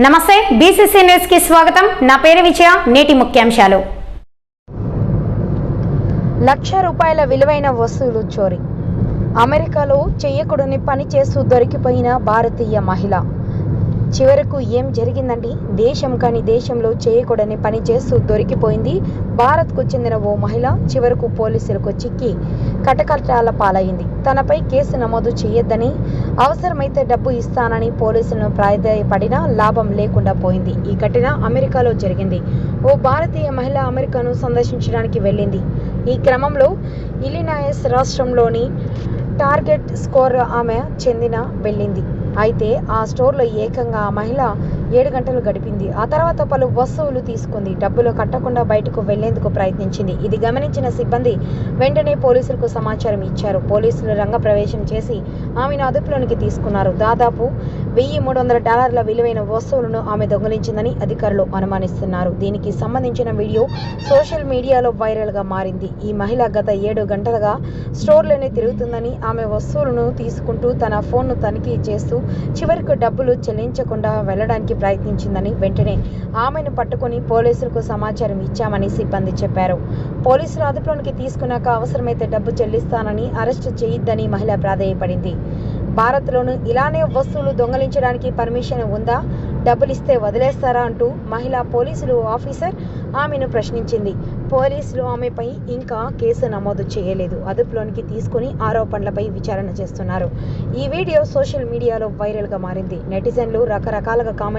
నమస్తే బీసీసీ న్యూస్కి స్వాగతం. నా పేరు విజయ నేటి ముఖ్యాంశాలు. లక్ష రూపాయల విలువైన వస్తువులు చోరీ. అమెరికాలో చేయకూడని పని చేస్తూ దొరికిపోయిన భారతీయ మహిళ. చివరకు ఏం జరిగిందండి? దేశం కాని దేశంలో చేయకూడని పని చేస్తూ దొరికిపోయింది. భారత్కు చెందిన ఓ మహిళ చివరకు పోలీసులకు చిక్కి కటకటాల పాలైంది. తనపై కేసు నమోదు చేయొద్దని అవసరమైతే డబ్బు ఇస్తానని పోలీసులను ప్రాధాయపడినా లాభం లేకుండా పోయింది. ఈ ఘటన అమెరికాలో జరిగింది. ఓ భారతీయ మహిళ అమెరికాను సందర్శించడానికి వెళ్ళింది. ఈ క్రమంలో ఇలినాయస్ రాష్ట్రంలోని టార్గెట్ స్కోర్ ఆమె చెందిన వెళ్ళింది. అయితే ఆ స్టోర్లో ఏకంగా ఆ మహిళ ఏడు గంటలు గడిపింది. ఆ తర్వాత పలు వస్తువులు తీసుకుంది. డబ్బులు కట్టకుండా బయటకు వెళ్ళేందుకు ప్రయత్నించింది. ఇది గమనించిన సిబ్బంది వెంటనే పోలీసులకు సమాచారం ఇచ్చారు. పోలీసులు రంగప్రవేశం చేసి ఆమెను అదుపులోనికి తీసుకున్నారు. దాదాపు వెయ్యి మూడు వందల డాలర్ల విలువైన వస్తువులను ఆమె దొంగిలించిందని అధికారులు అనుమానిస్తున్నారు. దీనికి సంబంధించిన వీడియో సోషల్ మీడియాలో వైరల్గా మారింది. ఈ మహిళ గత ఏడు గంటలుగా స్టోర్లోనే తిరుగుతుందని ఆమె వస్తువులను తీసుకుంటూ తన ఫోన్ను తనిఖీ చేస్తూ చివరికి డబ్బులు చెల్లించకుండా వెళ్ళడానికి ప్రయత్నించిందని వెంటనే ఆమెను పట్టుకుని పోలీసులకు సమాచారం ఇచ్చామని సిబ్బంది చెప్పారు. పోలీసులు అదుపులోనికి తీసుకున్నాక అవసరమైతే డబ్బు చెల్లిస్తానని అరెస్టు చేయొద్దని మహిళ ప్రాధేయపడింది. భారత్లోను ఇలానే వస్తువులు దొంగలించడానికి పర్మిషన్ ఉందా? డబ్బులు ఇస్తే వదిలేస్తారా అంటూ మహిళా పోలీసులు ఆఫీసర్ ఆమెను ప్రశ్నించింది. పోలీసులు ఆమెపై ఇంకా కేసు నమోదు చేయలేదు. అదుపులోనికి తీసుకుని ఆరోపణలపై విచారణ చేస్తున్నారు. ఈ వీడియో సోషల్ మీడియాలో వైరల్గా మారింది. నెటిజన్లు రకరకాలుగా కామెంట్